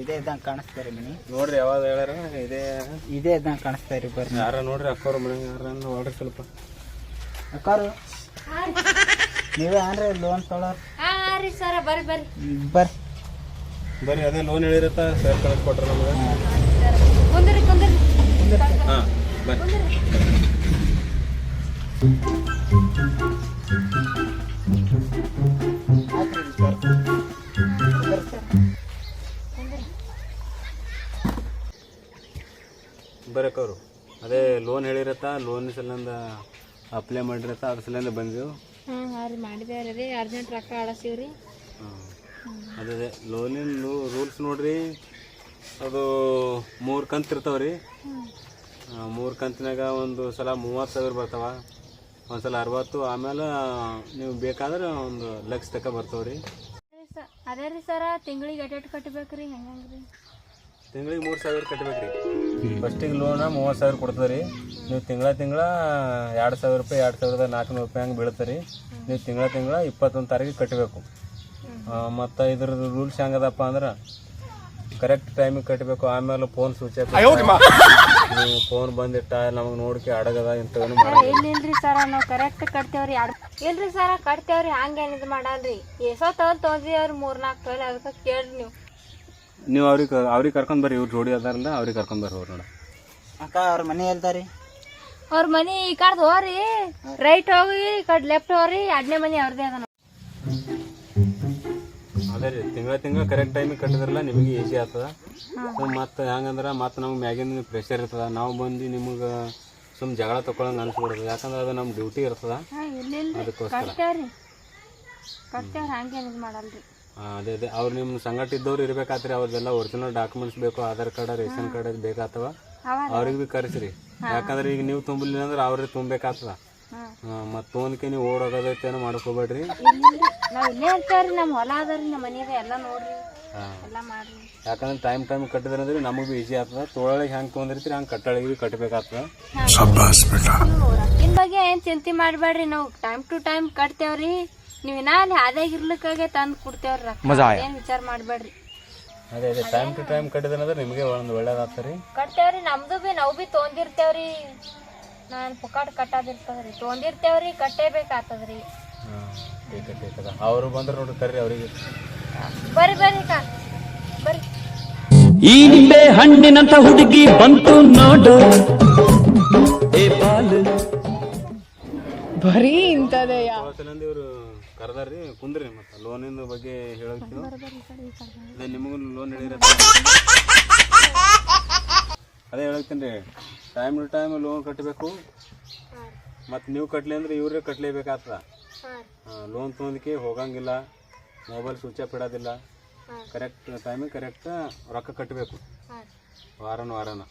ಇದೇ ಇದ್ದಂಗೆ ಕಾಣಿಸ್ತಾ ರೀ ಮನಿ. ನೋಡ್ರಿ ಯಾವಾಗ ಹೇಳ್ಯಾರ? ಇದೇ. ಇದೇ ಇದ್ದಂಗೆ ಕಾಣಿಸ್ತಾ ರೀ ಬರ್ರಿ. ಯಾರ ನೋಡ್ರಿ ಅಕ್ಕೋರ್ ಮನೆ ಯಾರ ನೋಡ್ರಿ ಸ್ವಲ್ಪ. ಅಕ್ಕಾರು? ನೀವೇ ಏನ್ರಿ ಲೋನ್ ತೊಳೋರ್? ಹಾ ರೀ ಸರ ಬರ್ರಿ ಬರ್ರಿ. ಬರ್ರಿ. ಬರ್ರಿ ಅದೇ ಲೋನ್ ಹೇಳಿರತ್ತ ಸರ್ ಕಳಿಸ್ ಕೊಟ್ರ ನಮ್ಗೆ. ಕುಂದ್ರಿ ಕುಂದ್ರಿ. ಹಾ ಬರ್ರಿ ಬರಕವ್ರು. ಅದೇ ಲೋನ್ ಹೇಳಿರತ್ತ ಲೋನ್ ಸಲಂದ ಅಪ್ಲೈ ಮಾಡಿರತ್ತ ಅದ್ರ ಸಲಂದ ಬಂದೆವು ಹಾ ಹಾ ರೀ ಮಾಡಿದೇವ್ರಿ ರೀ ಅರ್ಜೆಂಟ್ ರೊಕ್ಕ ಆಡಸಿವ್ರಿ ಅದೇ ಅದೇ. ಲೋನಿನ ರೂಲ್ಸ್ ನೋಡ್ರಿ ಅದು ಮೂರು ಕಂತು ಇರ್ತಾವ್ರಿ. ಮೂರು ಕಂತಿನಾಗ ಒಂದು ಸಲ ಮೂವತ್ತು ಸಾವಿರ ಬರ್ತಾವ. ಒಂದು ಸಲ ಅರವತ್ತು ಆಮೇಲೆ ನೀವು ಬೇಕಾದ್ರೆ ಒಂದು ಲಕ್ಷ ತಕ ಬರ್ತಾವ್ರಿ. ಅದೇ ರೀ ಸರ ತಿಂಗಳಿಗೆ ಎಟ್ ಕಟ್ಬೇಕ್ರಿ ಹೆಂಗ್ರಿ ತಿಂಗಳಿಗೆ ಮೂರು ಸಾವಿರ ಕಟ್ಬೇಕ್ರಿ. ಫಸ್ಟಿಗೆ ಲೋನ ಮೂವತ್ತು ಸಾವಿರ ಕೊಡ್ತದೆ ನೀವು ತಿಂಗಳ ತಿಂಗಳ ಎರಡು ಸಾವಿರ ರೂಪಾಯಿ ಎರಡು ಸಾವಿರದ ನಾಲ್ಕುನೂರು ರೂಪಾಯಿ ಹಂಗೆ ಬೀಳ್ತಾರೆ ನೀವು ತಿಂಗಳ ತಿಂಗಳ ಇಪ್ಪತ್ತೊಂದು ತಾರೀಕಿಗೆ ಕಟ್ಟಬೇಕು ಮತ್ತು ಇದ್ರದ್ದು ರೂಲ್ಸ್ ಹೆಂಗದಪ್ಪ ಅಂದ್ರೆ ಕರೆಕ್ಟ್ ಟೈಮಿಗೆ ಕಟ್ಟಬೇಕು ಆಮೇಲೆ ಫೋನ್ ಸ್ವಿಚ್ ಆಫ್ ನೀವು ಫೋನ್ ಬಂದಿಟ್ಟ ನಮಗೆ ನೋಡ್ಕೆ ಅಡಗದ ಇಂಥವನ್ನು ಮಾಡ ರೀ ಸರ ನಾವು ಕರೆಕ್ಟ್ ಕಟ್ತೇವ್ರಿ. ಎರಡು ಇಲ್ರಿ ಸರ ಕಟ್ತೇವ್ರಿ. ಹಂಗೇನಿದ್ ಇದು ಮಾಡಲ್ರಿ. ಎಷ್ಟೋ ತಗೊಂಡ್ ತೊಗೊಂಡ್ರಿ ಅವ್ರಿ ಮೂರ್ನಾಲ್ಕು ತೊಲೆ ಅದಕ್ಕೆ ಕೇಳ್ರಿ ನೀವು. ನೀವು ಅವ್ರಿಗೆ ಅವ್ರಿಗೆ ಕರ್ಕೊಂಡ್ ಬರ್ರಿ ಇವ್ರು ಜೋಡಿ ಅದಾರಲ್ಲ ಅವ್ರಿಗೆ ಕರ್ಕೊಂಡ್ ಬರ್ರಿ ಅವ್ರು ನೋಡ. ಅಕ್ಕ ಅವ್ರ ಮನೆ ಎಲ್ದಾರಿ? ಅವ್ರ ಮನೆ ಈ ಕಡೆ ಹೋರಿ ರೈಟ್ ಹೋಗಿ ಈ ಕಡೆ ಲೆಫ್ಟ್ ಹೋರಿ ಎರಡನೇ ಮನೆ ಅವ್ರದೇ ಅದ ಅದೇ ರೀ ತಿಂಗಳ ತಿಂಗಳ ಕರೆಕ್ಟ್ ಟೈಮಿಗೆ ಕಟ್ಟಿದ್ರಲ್ಲ ನಿಮಗೆ ಈಸಿ ಆಗ್ತದ. ಮತ್ತೆ ಹೆಂಗಂದ್ರೆ ಮತ್ತು ನಮ್ಗೆ ಮ್ಯಾಗಿನ ಪ್ರೆಷರ್ ಇರ್ತದ. ನಾವು ಬಂದು ನಿಮಗೆ ಸುಮ್ ಜಗಳ ತಗೊಳಂಗೆ ಅನ್ಸ್ಬಿಡ್ತದೆ. ಯಾಕಂದ್ರೆ ಅದು ನಮ್ಮ ಡ್ಯೂಟಿ ಇರ್ತದ. ಅದಕ್ಕೋಸ್ಕರ. ಹಂಗೇನ್ ಇದು ಮಾಡಲ್ರಿ. ಅದೇ ಅದೇ. ಅವ್ರು ನಿಮ್ಮ ಸಂಗಟ ಇದ್ದವ್ರು ಇರ್ಬೇಕಾತ್ರಿ ಅವ್ರದ್ದೆಲ್ಲ ಒರಿಜಿನಲ್ ಡಾಕ್ಯುಮೆಂಟ್ಸ್ ಬೇಕು ಆಧಾರ್ ಕಾರ್ಡ್ ರೇಷನ್ ಕಾರ್ಡ್ ಬೇಕಾತವ? ಅವ್ರಿಗೆ ಭೀ ಕರೆಸ್ರಿ. ಯಾಕಂದ್ರೆ ಈಗ ನೀವು ತುಂಬಲಿಲ್ಲ ಅಂದ್ರೆ ಅವ್ರಿಗೆ ತುಂಬಬೇಕಾಗ್ತದ ಮತ್ತೆ ತೊಗೊಂಡ್ಕೆ ನೀವು ಓಡೋಗೋದೈತೇನೋ ಮಾಡ್ಕೋಬೇಡ್ರಿ. ನಾವ್ ಇಲ್ಲೇ ಇರ್ತೇವ್ರಿ ನಮ್ಮ ಹೊಲ ಅದರಿ ನಮ್ಮ ಮನಿ ಎಲ್ಲ ನೋಡ್ರಿ. ಹಾಂ. ಎಲ್ಲ ಮಾಡ್ರಿ. ಯಾಕಂದ್ರೆ ಟೈಮ್ ಟೈಮ್ ಕಟ್ಟಿದ್ರೆ ಅಂದ್ರೆ ನಮಗೆ ಭೀ ಈಸಿ ಆಗ್ತದ. ತೋಳಿ ಹೆಂಗೆ ತೊಗೊಂಡಿರ್ತೀರಿ ಹಂಗೆ ಕಟ್ಟಳಿಗೆ ಭೀ ಕಟ್ಟಬೇಕಾಗ್ತದ ಬಗ್ಗೆ ಏನ್ ಚಿಂತೆ ಮಾಡ್ಬೇಡ್ರಿ. ನಾವು ಟೈಮ್ ಟು ಟೈಮ್ ಕಟ್ತೇವ್ರಿ. ನೀವ್ ಇನ್ನ ಅಲ್ಲಿ ಹಾದ್ಯಾಗ ಇರ್ಲಿಕ್ಕಾಗೆ ತಂದ್ ಕೊಡ್ತೇವ್ರಿ ರೊಕ್ಕ ಏನ್ ವಿಚಾರ ಮಾಡ್ಬೇಡ್ರಿ. ಅದೇ ಅದೇ ಟೈಮ್ ಟು ಟೈಮ್ ಕಟ್ಟಿದ್ರೆ ಅಂದ್ರೆ ನಿಮಗೆ ಒಂದು ಒಳ್ಳೇದಾಗ್ತದೆ. ರೀ ಕಟ್ತೇವ್ರಿ ನಮ್ದು ಬಿ ನಾವು ಬಿ ತೊಗೊಂಡಿರ್ತೇವ್ರಿ ನಾನು ಪುಕಾಟ್ ಕಟ್ಟೋದಿರ್ತದ್ರಿ. ತೊಗೊಂಡಿರ್ತೇವ್ರಿ ಕಟ್ಟೇಬೇಕಾಗ್ತದ್ರಿ. ಹಾಂ ಟೀಕ ಟೀಕದ ಅವರು ಬಂದ್ರೆ ನೋಡ್ರಿ ಕರ್ರಿ ಅವರಿಗೆ. ಬರ್ರಿ ಬರ್ರಿ ಕಾ ಬರ್ರಿ. ಈ ನಿಂಬೆ ಹಣ್ಣಿನಂತ ಹುಡುಗಿ ಬಂತು ನೋಡು. ಏ ಬಾಲು. ಬರೀ ಇಂಥದೇ ಸಲಂದ ಇವರು ಕರೆದಾರ್ರಿ ಕುಂದ್ರಿ ಮತ್ತೆ ಲೋನಿನ ಬಗ್ಗೆ ಹೇಳೋಕೆ ಅದೇ ನಿಮಗೂ ಲೋನ್ ಹೇಳಿರ ಅದೇ ಹೇಳಕ್ತೀನಿ ರೀ ಟೈಮ್ ಟು ಟೈಮ್ ಲೋನ್ ಕಟ್ಟಬೇಕು ಮತ್ತು ನೀವು ಕಟ್ಲಿ ಅಂದ್ರೆ ಇವ್ರೇ ಕಟ್ಲೇಬೇಕಾಗ್ತದ. ಲೋನ್ ತೊಗೊಂದಕ್ಕೆ ಹೋಗಂಗಿಲ್ಲ ಮೊಬೈಲ್ ಸ್ವಿಚ್ ಆಫ್ ಇಡೋದಿಲ್ಲ. ಕರೆಕ್ಟ್ ಟೈಮಿಗೆ ಕರೆಕ್ಟ್ ರೊಕ್ಕ ಕಟ್ಟಬೇಕು ವಾರನ ವಾರನ.